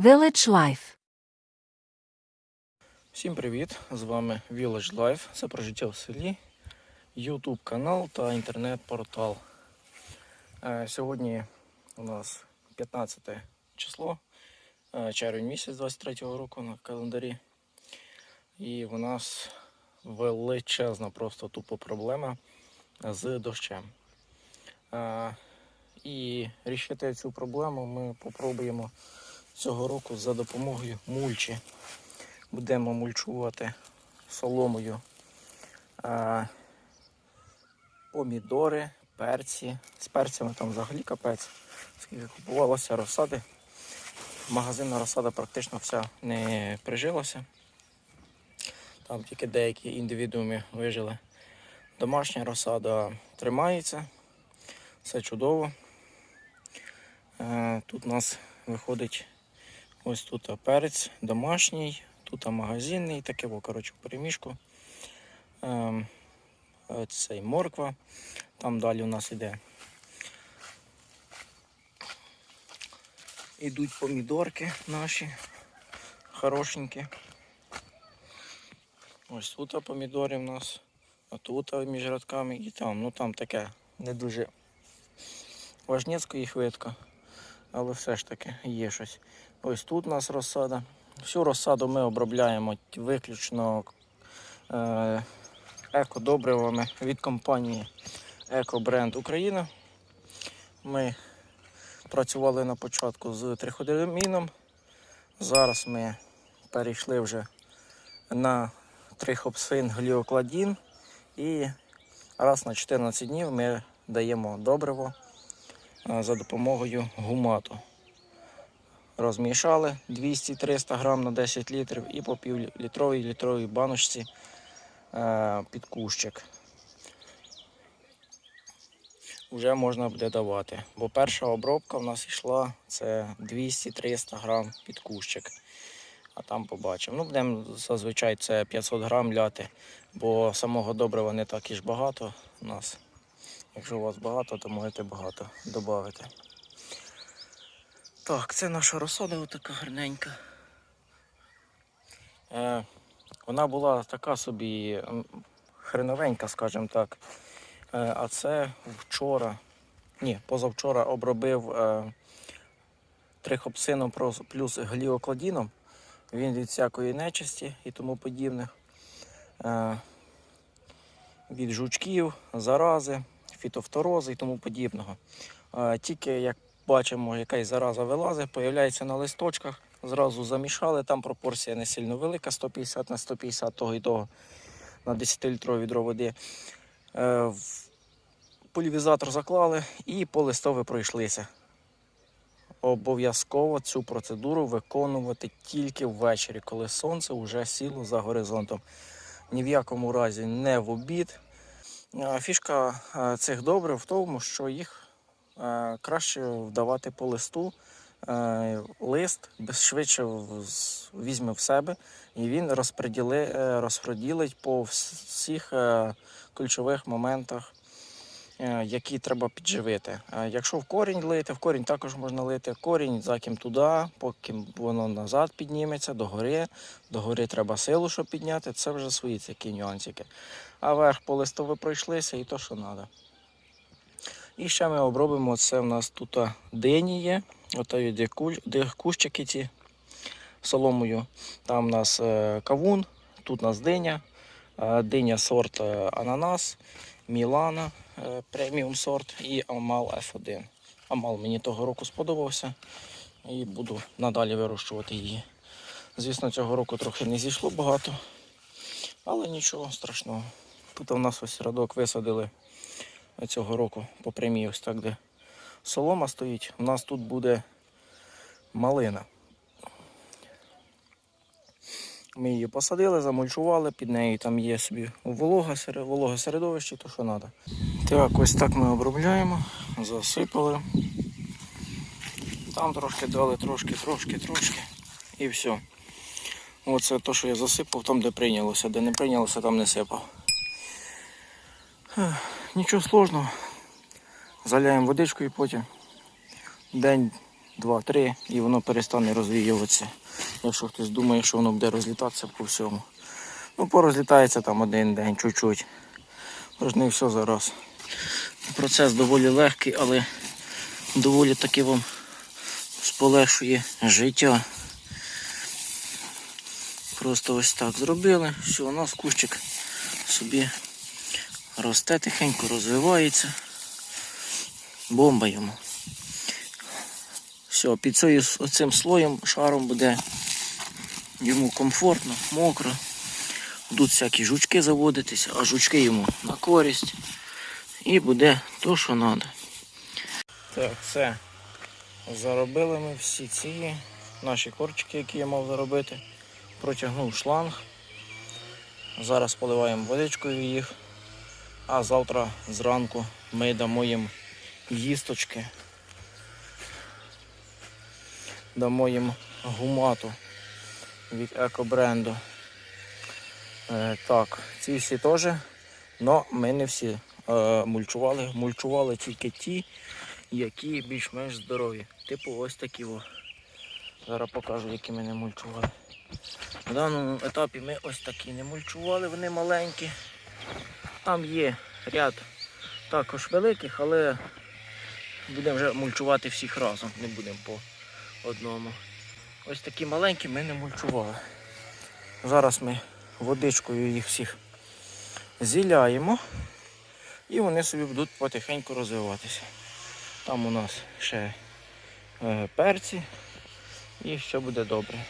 Village Life. Всім привіт! З вами Village Life. Це про життя в селі, YouTube канал та інтернет-портал. Е, Сьогодні у нас 15 число, е, червень місяць 23-го року на календарі. І у нас величезна просто тупо проблема з дощем. Е, І рішити цю проблему ми попробуємо цього року за допомогою мульчі будемо мульчувати соломою а, помідори, перці. З перцями там взагалі капець. Скільки купувалося розсади. Магазинна розсада практично вся не прижилася. Там тільки деякі індивідууми вижили. Домашня розсада тримається. Все чудово. Е, Тут у нас виходить ось тут перець домашній, тут магазинний, таке, во, коротше, переміжку. Ем, цей морква. Там далі у нас іде. Ідуть помідорки наші, хорошенькі. Ось тут помідори в нас, а тут між рядками і там. Ну там таке не дуже важнецько і швидко, але все ж таки є щось. Ось тут у нас розсада. Всю розсаду ми обробляємо виключно е, екодобривами від компанії Екобренд Україна. Ми працювали на початку з триходерміном. Зараз ми перейшли вже на трихопсин гліокладін і раз на 14 днів ми даємо добриво за допомогою гумату розмішали 200-300 грам на 10 літрів і по півлітровій літровій баночці е, під кущик. Вже можна буде давати. Бо перша обробка в нас йшла це 200-300 грам під кущик. А там побачимо. Ну, будемо зазвичай це 500 грам ляти, бо самого добрива не так і ж багато у нас. Якщо у вас багато, то можете багато додати. Так, це наша розсада отака гарненька. Е, вона була така собі хреновенька, скажімо так. Е, а це вчора, ні, позавчора обробив е, трихопсином плюс гліокладіном. Він від всякої нечисті і тому подібне. Е, від жучків, зарази, фітофторози і тому подібного. Е, тільки як бачимо, якась зараза вилазить, появляється на листочках. Зразу замішали, там пропорція не сильно велика, 150 на 150 того і того на 10-літрове відро води. Е, Полівізатор заклали і по листові пройшлися. Обов'язково цю процедуру виконувати тільки ввечері, коли сонце вже сіло за горизонтом. Ні в якому разі не в обід. Е, Фішка е, цих добрив в тому, що їх е, краще вдавати по листу. Лист швидше візьме в себе і він розподіли, розподілить по всіх ключових моментах, які треба підживити. Е, Якщо в корінь лити, в корінь також можна лити. Корінь заким туди, поки воно назад підніметься, догори. Догори треба силу, щоб підняти. Це вже свої такі нюансики. А верх по листові пройшлися і то, що треба. І ще ми обробимо це. У нас тут дині є. Де кущики ці соломою. Там у нас е, кавун, тут у нас диня. Е, диня сорт е, ананас, Мілана е, преміум сорт і Амал F1. Амал мені того року сподобався і буду надалі вирощувати її. Звісно, цього року трохи не зійшло багато, але нічого страшного. Тут у нас ось рядок висадили цього року по прямій ось так, де солома стоїть. У нас тут буде малина. Ми її посадили, замульчували, під нею там є собі волога, вологе середовище, то що треба. Так, ось так ми обробляємо, засипали. Там трошки дали, трошки, трошки, трошки. І все. Оце те, що я засипав, там де прийнялося, де не прийнялося, там не сипав. Нічого сложного. Заляємо водичкою потім. День два-три, і воно перестане розвіюватися. Якщо хтось думає, що воно буде розлітатися по всьому. Ну, порозлітається там один день, чуть-чуть. Тож не все зараз. Процес доволі легкий, але доволі таки вам сполегшує життя. Просто ось так зробили. Все, у нас кущик собі росте тихенько, розвивається. Бомба йому. Все, під цим слоєм, шаром буде йому комфортно, мокро. Будуть всякі жучки заводитися, а жучки йому на користь. І буде то, що треба. Так, все. Заробили ми всі ці наші корчики, які я мав заробити. Протягнув шланг. Зараз поливаємо водичкою їх. А завтра зранку ми дамо їм їсточки. Дамо їм гумату від екобренду. Е, так, ці всі теж, але ми не всі е, мульчували. Мульчували тільки ті, які більш-менш здорові. Типу ось такі. О. Зараз покажу, які ми не мульчували. На даному етапі ми ось такі не мульчували, вони маленькі. Там є ряд також великих, але будемо вже мульчувати всіх разом, не будемо по одному. Ось такі маленькі ми не мульчували. Зараз ми водичкою їх всіх зіляємо і вони собі будуть потихеньку розвиватися. Там у нас ще е, перці і ще буде добре.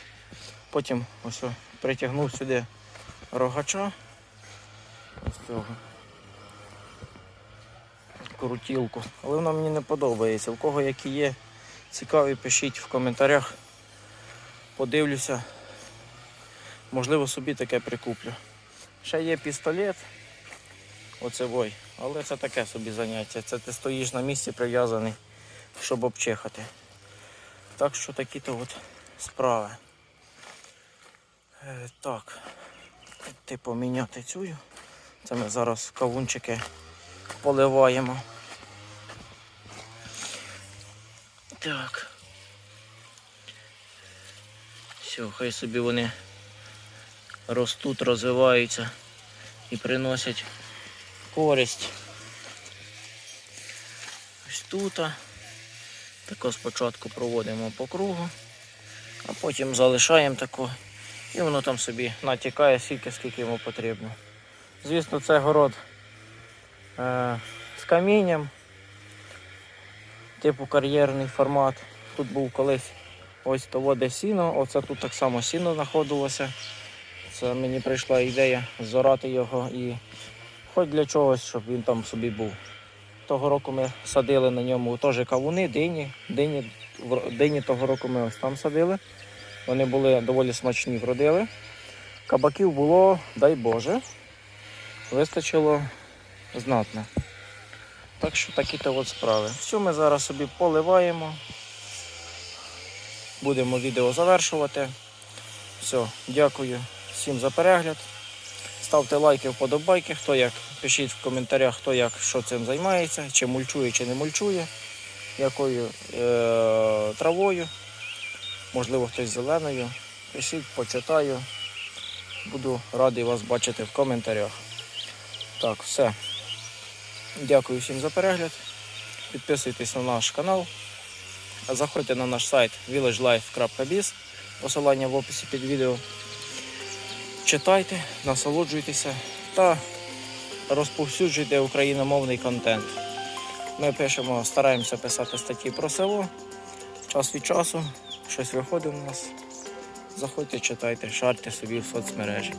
Потім ось притягнув сюди рогача. Ось цього. Крутілку. Але вона мені не подобається. У кого які є, цікаві, пишіть в коментарях. Подивлюся. Можливо, собі таке прикуплю. Ще є пістолет. Оце вой. Але це таке собі заняття. Це ти стоїш на місці прив'язаний, щоб обчихати. Так що такі-то от справи. Е, так. Ти поміняти цю. Це ми зараз кавунчики поливаємо. Так. Все, хай собі вони ростуть, розвиваються і приносять користь. Ось тут. Тако спочатку проводимо по кругу, а потім залишаємо тако. І воно там собі натікає скільки, скільки йому потрібно. Звісно, це город е, з камінням, типу кар'єрний формат. Тут був колись ось того де сіно, оце тут так само сіно знаходилося. Це мені прийшла ідея зорати його і хоч для чогось, щоб він там собі був. Того року ми садили на ньому теж кавуни, дині. Дині, дині того року ми ось там садили. Вони були доволі смачні, вродили. Кабаків було, дай Боже, вистачило знатно. Так що такі-то от справи. Все ми зараз собі поливаємо. Будемо відео завершувати. Все, дякую всім за перегляд. Ставте лайки, вподобайки, хто як. Пишіть в коментарях, хто як що цим займається, чи мульчує, чи не мульчує, якою е- травою, можливо, хтось зеленою. Пишіть, почитаю. Буду радий вас бачити в коментарях. Так, все. Дякую всім за перегляд. Підписуйтесь на наш канал. Заходьте на наш сайт villagelife.biz. Посилання в описі під відео. Читайте, насолоджуйтеся та розповсюджуйте україномовний контент. Ми пишемо, стараємося писати статті про село. Час від часу щось виходить у нас. Заходьте, читайте, шарте собі в соцмережі.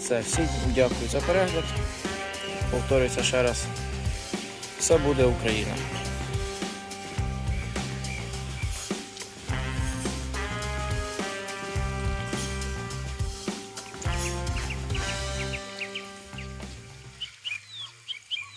Все, всім дякую за перегляд. Повторюся ще раз. Все буде Україна.